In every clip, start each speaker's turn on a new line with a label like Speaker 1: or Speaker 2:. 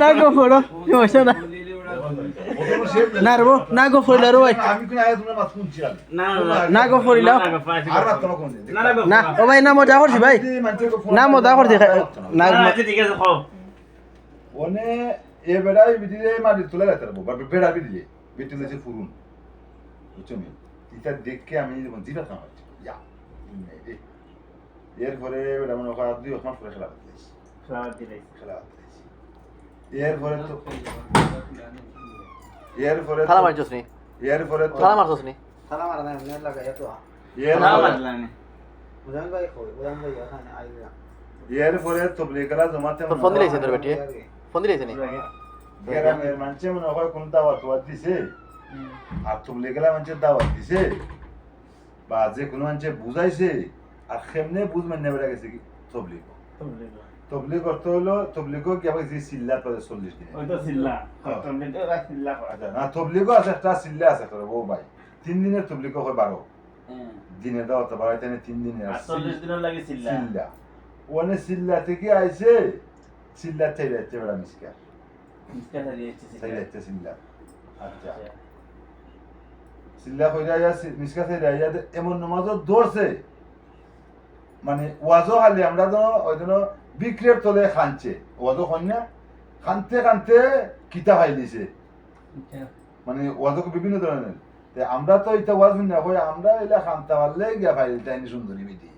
Speaker 1: না গো ফোড়ো সমস্যা না না রে বো, না গো ফরিলা রে
Speaker 2: আমি
Speaker 1: না
Speaker 2: তুলে রাখতে বেড়া বিদিলে বিটি লেছে ফুরুন বুঝছ নি দেখে আমি যখন জিরা খাওয়া হচ্ছে ইয়া এরপরে মনে হয় দুই মাস পরে খেলা করতে খেলা এরপরে তো এরপরে
Speaker 1: থালা মারছস নি?
Speaker 2: এরপরে তো
Speaker 1: থালা মারছস নি?
Speaker 3: সালাম আলাইকুম আমি লাগাই তো।
Speaker 2: এরপরে
Speaker 3: বুঝান ভাই কই? বুঝান ভাই ওখানে আইলা
Speaker 2: এরপরে তবলিগরা জমাতে
Speaker 1: ফোন তোর বেটি? ফোন দিলেছে নি?
Speaker 2: গ্রামের মানুষে মনে হয় কোন দাওয়াত ওয়াত দিছে। আর তবলিগরা মানুষের দাওয়াত দিছে। বা যে কোনো মানুষে বুঝাইছে। আর কেমনে বুঝ মানে বেড়া গেছে কি তবলিগ। তবলিগ। অর্থ হলো তবলিগ কি আবার যে সিল্লা পরে চল্লিশ দিনে? আচ্ছা না তবলিগও আছে একটা সিল্লা আছে একটা ও ভাই। তিন দিনের তবলিগ হয় বারো। দিনের দাওয়াত বারো তিন দিনের আছে সিল্লা। ওনে সিল্লা থেকে আইছে সিল্লা থেকে যাচ্ছে বেড়া মিসকার থেকে যাচ্ছে সিল্লা। আচ্ছা। সিল্লা কইরা ইয়া মিসকা থেকে ইয়া এমন নমাজও দৌড়ছে মানে ওয়াজও হালি আমরা তো ওই জন্য বিক্রির তলে খানছে। ওয়াজও খান না খানতে খানতে কিতা খাই দিছে। মানে ওয়াজও বিভিন্ন ধরনের। আমরা তো এটা ওয়াজ না আমরা এলা খানতে পারলে গিয়া খাই তাই সুন্দরী বিধি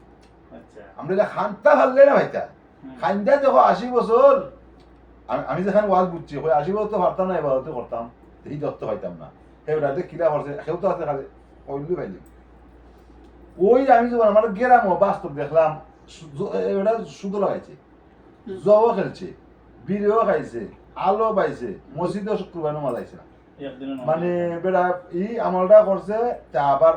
Speaker 2: আমরা এটা খানতে পারলে না ভাইটা খাইন্দা দেখো আশি বছর আমি- যেখানে ওয়াজ বুঝছি কই আশি বছর তো পারতাম না এবার তো করতাম। এই দত্ত পাইতাম না। এবারে কিলা করছে সেও তো আছে খালি কইলি পাইলি ওই আমি যে আমার গেরাম বাস্তব দেখলাম এবারে সুতো লাগাইছে জও খেলছে বিড়িও খাইছে আলো পাইছে মসজিদও শুক্রবার নামাজ আইছে মানে বেড়া ই আমলটা করছে তা আবার